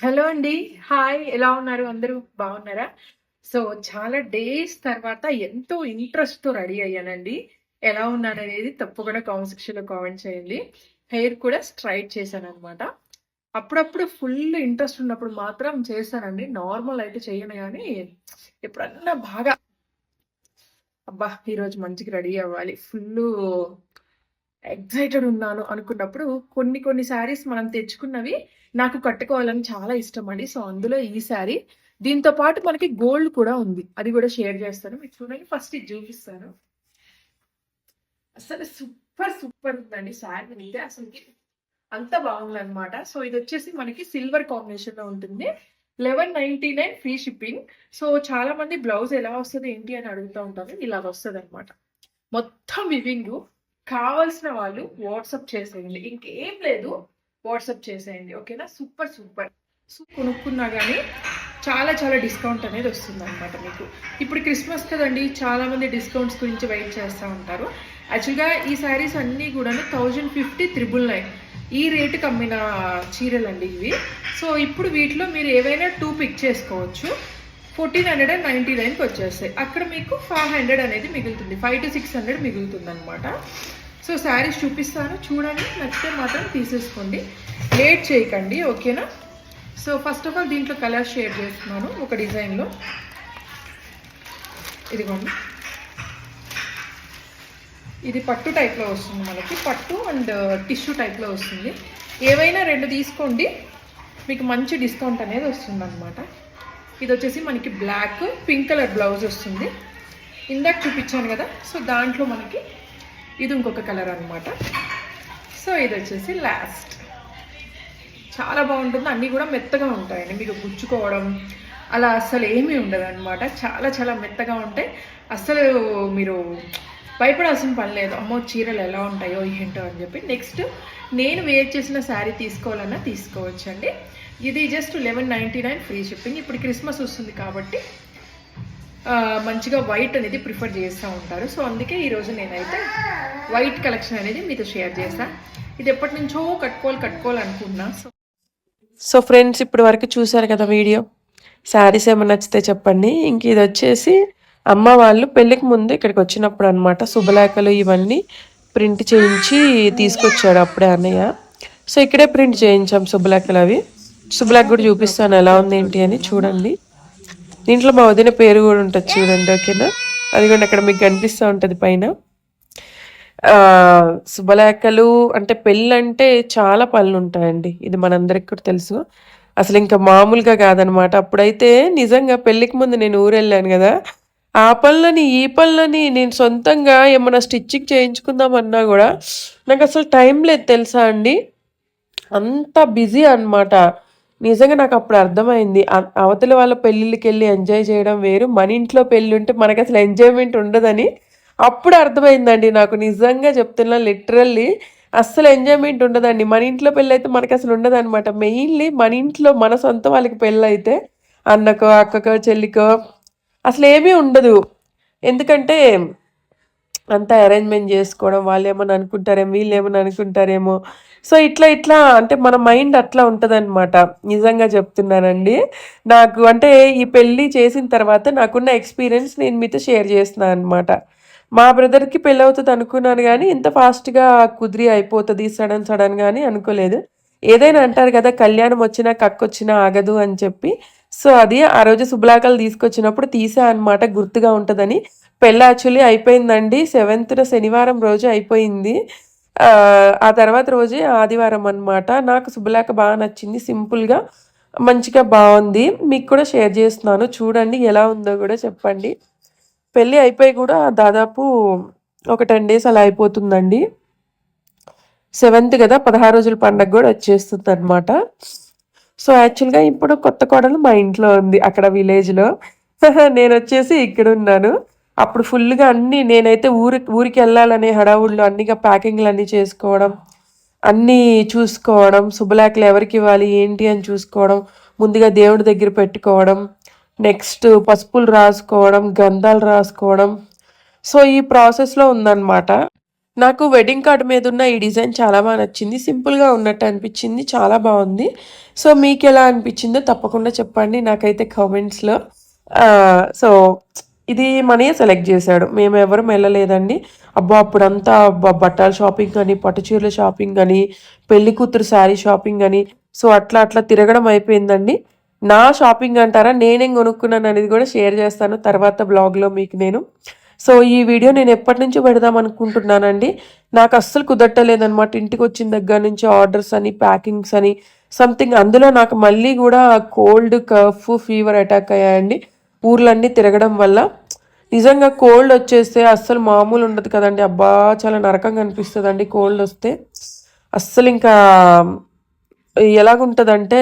Hello అండి. Hi. ఎలా ఉన్నారు? అందరూ బాగున్నారా? సో, చాలా డేస్ తర్వాత ఎంతో ఇంట్రెస్ట్‌తో రెడీ అయ్యానండి. ఎలా ఉన్నాననేది తప్పకుండా కామెంట్ సెక్షన్‌లో కామెంట్ చేయండి. హెయిర్ కూడా స్ట్రైట్ చేశాను అనమాట అప్పుడప్పుడు ఫుల్ ఇంట్రెస్ట్ ఉన్నప్పుడు మాత్రం చేశానండి. నార్మల్ అయితే చేయను కానీ ఎప్పుడన్నా బాగా అబ్బా! ఈరోజు మంచిగా రెడీ అవ్వాలి. ఫుల్లు ఎక్సైటెడ్ ఉన్నాను అనుకున్నప్పుడు కొన్ని కొన్ని శారీస్ మనం తెచ్చుకున్నవి నాకు కట్టుకోవాలని చాలా ఇష్టమండి. సో, అందులో ఈ శారీ. దీంతో పాటు మనకి గోల్డ్ కూడా ఉంది. అది కూడా షేర్ చేస్తాను. మీకు చూడండి ఫస్ట్ ఇది చూపిస్తాను. అసలు సూపర్ సూపర్ ఉందండి శారీ అయితే అసలుకి అంత బాగుందనమాట. సో, ఇది వచ్చేసి మనకి సిల్వర్ కాంబినేషన్‌లో ఉంటుంది. 1199 ఫ్రీ షిప్పింగ్. సో, చాలా మంది బ్లౌజ్ ఎలా వస్తుంది ఏంటి అని అడుగుతా ఉంటారు. వస్తుంది అనమాట మొత్తం వివింగు. కావాల్సిన వాళ్ళు వాట్సప్ చేసేయండి. ఇంకేం లేదు. వాట్సాప్ చేసేయండి. ఓకేనా? Super super. సో, కొనుక్కున్నా కానీ చాలా చాలా డిస్కౌంట్ అనేది వస్తుందనమాట మీకు. ఇప్పుడు క్రిస్మస్ కదండీ! చాలామంది డిస్కౌంట్స్ గురించి వెయిట్ చేస్తూ ఉంటారు. యాక్చువల్‌గా ఈ శారీస్ అన్నీ కూడా థౌజండ్ ఫిఫ్టీ త్రిబుల్ నైన్ ఈ రేట్‌కి అమ్మిన చీరలండి ఇవి. సో, ఇప్పుడు వీటిలో మీరు ఏవైనా టూ పిక్ చేసుకోవచ్చు. 1499కి వచ్చేస్తాయి. అక్కడ మీకు 500 అనేది మిగులుతుంది. 500-600 మిగులుతుందనమాట. సో, శారీస్ చూపిస్తాను. చూడండి. నచ్చితే మాత్రం తీసేసుకోండి. లేట్ చేయకండి. ఓకేనా? సో, ఫస్ట్ ఆఫ్ ఆల్ దీంట్లో కలర్ షేర్ చేస్తున్నాను ఒక డిజైన్‌లో. ఇదిగోండి. ఇది పట్టు టైప్‌లో వస్తుంది మనకి. పట్టు అండ్ uh, టిష్యూ టైప్‌లో వస్తుంది. ఏవైనా రెండు తీసుకోండి. మీకు మంచి డిస్కౌంట్ అనేది వస్తుందనమాట. ఇదొచ్చేసి మనకి బ్లాక్, పింక్ కలర్ బ్లౌజ్ వస్తుంది. ఇందాక చూపించాను కదా! సో, దాంట్లో మనకి ఇది ఇంకొక కలర్ అనమాట. సో, ఇది వచ్చేసి లాస్ట్. చాలా బాగుంటుంది. అన్నీ కూడా మెత్తగా ఉంటాయండి. మీకు గుచ్చుకోవడం అలా అస్సలు ఏమీ ఉండదనమాట. చాలా చాలా మెత్తగా ఉంటాయి. అస్సలు మీరు భయపడాల్సిన పని లేదు. అమ్మో! చీరలు ఎలా ఉంటాయో ఏంటో అని చెప్పి. నెక్స్ట్ నేను వేర్ చేసిన శారీ తీసుకోవాలన్నా తీసుకోవచ్చండి. ఇది జస్ట్ 1199 ఫ్రీ షిప్పింగ్. ఇప్పుడు క్రిస్మస్ వస్తుంది కాబట్టి మంచిగా వైట్ అనేది ప్రిఫర్ చేస్తూ ఉంటారు. సో, అందుకే ఈరోజు నేనైతే వైట్ కలెక్షన్ అనేది మీతో షేర్ చేస్తాను ఇది ఎప్పటినుంచో కట్టుకోవాలి కట్టుకోవాలి అనుకున్నా. సో సో ఫ్రెండ్స్ ఇప్పటి వరకు చూసారు కదా వీడియో. శారీస్ ఏమైనా నచ్చితే చెప్పండి. ఇంక ఇది వచ్చేసి అమ్మ వాళ్ళు పెళ్ళికి ముందు ఇక్కడికి వచ్చినప్పుడు అనమాట. శుభలేఖలు ఇవన్నీ ప్రింట్ చేయించి తీసుకొచ్చాడు అప్పుడే అన్నయ్య. సో, ఇక్కడే ప్రింట్ చేయించాం శుభలేఖలు అవి. శుభలేఖ కూడా చూపిస్తాను ఎలా ఉంది ఏంటి అని చూడండి. దీంట్లో మా వదిన పేరు కూడా ఉంటుంది చూడండి. ఓకేనా? అది కూడా అక్కడ మీకు కనిపిస్తూ ఉంటుంది పైన. శుభలేఖలు అంటే పెళ్ళంటే చాలా పనులు ఉంటాయండి ఇది మనందరికి కూడా తెలుసు. అసలు ఇంకా మామూలుగా కాదనమాట. అప్పుడైతే నిజంగా పెళ్ళికి ముందు నేను ఊరెళ్ళాను కదా ఆ పనులని, ఈ పనులని నేను సొంతంగా ఏమైనా స్టిచ్చింగ్ చేయించుకుందామన్నా కూడా నాకు అసలు టైం లేదు తెలుసా అండి. అంత బిజీ అనమాట. నిజంగా నాకు అప్పుడు అర్థమైంది. అవతల వాళ్ళ పెళ్ళిళ్ళకి వెళ్ళి ఎంజాయ్ చేయడం వేరు. మన ఇంట్లో పెళ్ళి ఉంటే మనకు అసలు ఎంజాయ్‌మెంట్ ఉండదని అప్పుడు అర్థమైందండి నాకు. నిజంగా చెప్తున్నా లిటరల్లీ అస్సలు ఎంజాయ్‌మెంట్ ఉండదండి. మన ఇంట్లో పెళ్ళైతే మనకసలు ఉండదనమాట. మెయిన్‌లీ మన ఇంట్లో మన సొంత వాళ్ళకి పెళ్ళైతే అన్నకో, అక్కకో, చెల్లికో అసలు ఏమీ ఉండదు. ఎందుకంటే అంతా అరేంజ్‌మెంట్ చేసుకోవడం వాళ్ళు ఏమని అనుకుంటారేమో, వీళ్ళేమన్నా అనుకుంటారేమో. సో, ఇట్లా ఇట్లా అంటే మన మైండ్ అట్లా ఉంటుందన్నమాట నిజంగా చెప్తున్నానండి. నాకు అంటే ఈ పెళ్ళి చేసిన తర్వాత నాకున్న ఎక్స్‌పీరియన్స్ నేను మీతో షేర్ చేస్తున్నాను అనమాట. మా బ్రదర్‌కి పెళ్ళి అవుతుంది అనుకున్నాను కానీ ఇంత ఫాస్ట్‌గా కుదిరి అయిపోతుంది సడన్ సడన్ కానీ అనుకోలేదు. ఏదైనా అంటారు కదా! కళ్యాణం వచ్చినా కక్కొచ్చినా ఆగదు అని చెప్పి. సో, అది ఆ రోజు శుభలేఖలు తీసుకొచ్చినప్పుడు తీసా అనమాట గుర్తుగా ఉంటుందని పెళ్ళి యాక్చువల్లీ అయిపోయిందండి. 7థ్‌న శనివారం రోజు అయిపోయింది. ఆ తర్వాత రోజే ఆదివారం అనమాట. నాకు శుభలేఖ బాగా నచ్చింది. సింపుల్‌గా మంచిగా బాగుంది మీకు కూడా షేర్ చేస్తున్నాను. చూడండి ఎలా ఉందో కూడా చెప్పండి. పెళ్ళి అయిపోయి కూడా దాదాపు ఒక 10 డేస్ అలా అయిపోతుందండి. సెవెంత్ కదా పదహారు రోజుల పండగ వచ్చేస్తుంది అన్నమాట సో, యాక్చువల్‌గా ఇప్పుడు కొత్త కోడలు మా ఇంట్లో ఉంది. అక్కడ విలేజ్‌లో. నేను వచ్చేసి ఇక్కడ ఉన్నాను అప్పుడు ఫుల్‌గా అన్నీ నేనైతే ఊరి వెళ్ళాలనే హడావుడిలో అన్నీగా ప్యాకింగ్‌లన్నీ చేసుకోవడం, అన్నీ చూసుకోవడం, శుభలేఖలు ఎవరికివ్వాలి, ఏంటి అని చూసుకోవడం, ముందుగా దేవుడి దగ్గర పెట్టుకోవడం, నెక్స్ట్ పసుపులు రాసుకోవడం, గంధాలు రాసుకోవడం. సో, ఈ ప్రాసెస్‌లో ఉందన్నమాట. నాకు వెడ్డింగ్ కార్డ్ మీద ఉన్న ఈ డిజైన్ చాలా బాగా నచ్చింది. సింపుల్గా ఉన్నట్టు అనిపించింది. చాలా బాగుంది. సో మీకు ఎలా అనిపించిందో తప్పకుండా చెప్పండి నాకైతే కామెంట్స్లో. సో ఇది మనీ సెలెక్ట్ చేశాడు. మేము ఎవరు వెళ్ళలేదండి. అబ్బా అప్పుడంతా బట్టల షాపింగ్ అని పట్టు చీరల షాపింగ్ అని పెళ్ళి కూతురు శారీ షాపింగ్ అని. సో అట్లా అట్లా తిరగడం అయిపోయిందండి. నా షాపింగ్ అంటారా నేనేం కొనుక్కున్నాను అనేది కూడా షేర్ చేస్తాను తర్వాత బ్లాగ్లో మీకు నేను. సో ఈ వీడియో నేను ఎప్పటి నుంచో పెడదాం అనుకుంటున్నానండి. నాకు అస్సలు కుదట్టలేదనమాట ఇంటికి వచ్చిన దగ్గర నుంచి ఆర్డర్స్ అని ప్యాకింగ్స్ అని సంథింగ్. అందులో నాకు మళ్ళీ కూడా కోల్డ్ కఫ్ ఫీవర్ అటాక్ అయ్యాయండి. ఊర్లన్నీ తిరగడం వల్ల నిజంగా కోల్డ్ వచ్చేస్తే అస్సలు మామూలు ఉండదు కదండి. అబ్బా చాలా నరకంగా అనిపిస్తుందండి కోల్డ్ వస్తే. అస్సలు ఇంకా ఎలాగుంటుందంటే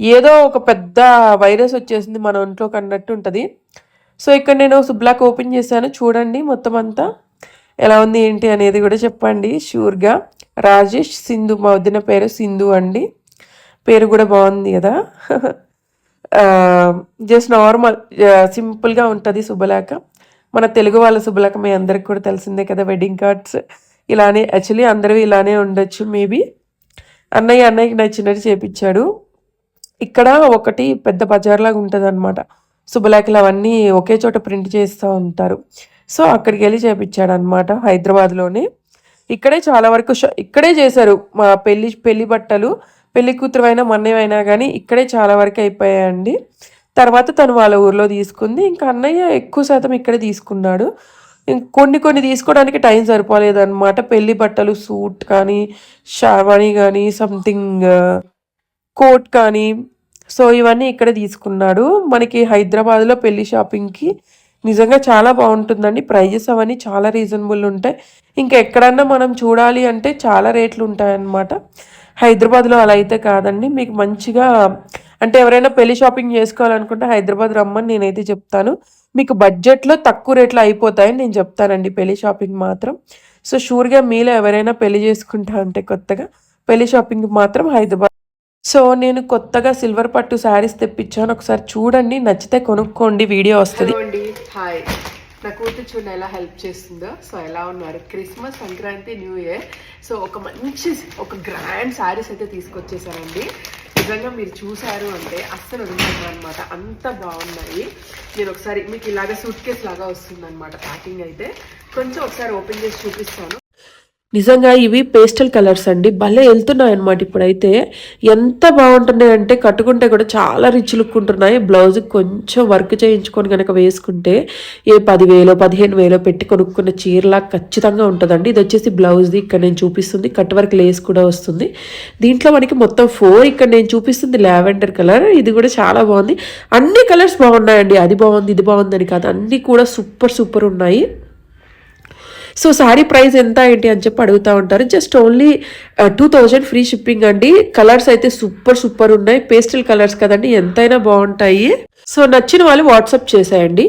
ఏదో ఒక పెద్ద వైరస్ వచ్చేసింది మన ఒంట్లోకి అన్నట్టు ఉంటుంది. సో ఇక్కడ నేను సుబ్లాక్ ఓపెన్ చేశాను. చూడండి మొత్తం అంతా ఎలా ఉంది ఏంటి అనేది కూడా చెప్పండి. షూర్గా రాజేష్ సింధు మా వదిన పేరు సింధు అండి. పేరు కూడా బాగుంది కదా. జస్ట్ నార్మల్ సింపుల్గా ఉంటుంది శుభలేఖ. మన తెలుగు వాళ్ళ శుభలేఖ మీ అందరికి కూడా తెలిసిందే కదా వెడ్డింగ్ కార్డ్స్ ఇలానే యాక్చువల్లీ అందరూ ఇలానే ఉండొచ్చు మేబీ అన్నయ్య అన్నయ్యకి నచ్చినట్టు చేపించాడు ఇక్కడ ఒకటి పెద్ద బజార్లాగా ఉంటుంది అనమాట శుభలేఖలు అవన్నీ ఒకే చోట ప్రింట్ చేస్తూ ఉంటారు. సో అక్కడికి వెళ్ళి చేపించాడు అనమాట హైదరాబాద్లోనే. ఇక్కడే చాలా వరకు షా- ఇక్కడే చేశారు మా పెళ్ళి పెళ్ళి బట్టలు. పెళ్ళి కూతురువైనా అయినా కానీ ఇక్కడే చాలా వరకు అయిపోయాయండి. తర్వాత తను వాళ్ళ ఊర్లో తీసుకుంది. ఇంకా అన్నయ్య ఎక్కువ శాతం ఇక్కడే తీసుకున్నాడు. కొన్ని కొన్ని తీసుకోవడానికి టైం సరిపోలేదన్నమాట. పెళ్ళి బట్టలు సూట్ కానీ షార్వాణి కానీ సంథింగ్ కోట్ కానీ. సో ఇవన్నీ ఇక్కడ తీసుకున్నాడు. మనకి హైదరాబాద్లో పెళ్ళి షాపింగ్కి నిజంగా చాలా బాగుంటుందండి. ప్రైజెస్ అవన్నీ చాలా రీజనబుల్ ఉంటాయి. ఇంకా ఎక్కడన్నా మనం చూడాలి అంటే చాలా రేట్లు ఉంటాయన్నమాట. హైదరాబాద్లో అలా అయితే కాదండి. మీకు మంచిగా అంటే ఎవరైనా పెళ్ళి షాపింగ్ చేసుకోవాలనుకుంటే హైదరాబాద్ రమ్మని నేనైతే చెప్తాను. మీకు బడ్జెట్లో తక్కువ రేట్లో అయిపోతాయని నేను చెప్తానండి పెళ్ళి షాపింగ్ మాత్రం. సో షూర్గా మీలో ఎవరైనా పెళ్ళి చేసుకుంటా అంటే కొత్తగా పెళ్ళి షాపింగ్ మాత్రం హైదరాబాద్. సో నేను కొత్తగా సిల్వర్ పట్టు శారీస్ తెప్పించాను. ఒకసారి చూడండి నచ్చితే కొనుక్కోండి వీడియో వస్తుంది. హాయ్. నా కూతురు చూడండి ఎలా హెల్ప్ చేస్తుందో. సో ఎలా ఉన్నారు? Christmas Sankranti new year so ఒక మంచి ఒక గ్రాండ్ శారీస్ అయితే తీసుకొచ్చేసానండి నిజంగా మీరు చూసారు అంటే అస్సలు వదిలేదు అనమాట అంత బాగున్నాయి. నేను ఒకసారి మీకు ఇలాగ సూట్ కేస్ లాగా వస్తుంది అనమాట ప్యాకింగ్ అయితే. కొంచెం ఒకసారి ఓపెన్ చేసి చూపిస్తాను. నిజంగా ఇవి పేస్టల్ కలర్స్ అండి. భలే వెళ్తున్నాయి అనమాట ఇప్పుడైతే. ఎంత బాగుంటున్నాయి అంటే కట్టుకుంటే కూడా చాలా రిచ్ లుక్ ఉంటున్నాయి. బ్లౌజ్ కొంచెం వర్క్ చేయించుకొని కనుక వేసుకుంటే ఏ పదివేలో పదిహేను వేలో పెట్టి కొనుక్కున్న చీరలా ఖచ్చితంగా ఉంటుందండి. ఇది వచ్చేసి బ్లౌజ్ది ఇక్కడ నేను చూపిస్తుంది. కట్ వర్క్ లేస్ కూడా వస్తుంది. దీంట్లో మనకి మొత్తం ఫోర్ ఇక్కడ నేను చూపిస్తుంది. Lavender colour. ఇది కూడా చాలా బాగుంది. అన్ని కలర్స్ బాగున్నాయండి. అది బాగుంది ఇది బాగుంది అని కాదు. అన్నీ కూడా సూపర్ సూపర్ ఉన్నాయి. సో శారీ ప్రైస్ ఎంత ఏంటి అని చెప్పి అడుగుతూ ఉంటారు. Just only two thousand free shipping అండి. కలర్స్ అయితే సూపర్ సూపర్ ఉన్నాయి. పేస్టల్ కలర్స్ కదండి ఎంతైనా బాగుంటాయి. సో నచ్చిన వాళ్ళు వాట్సాప్ చేసేయండి.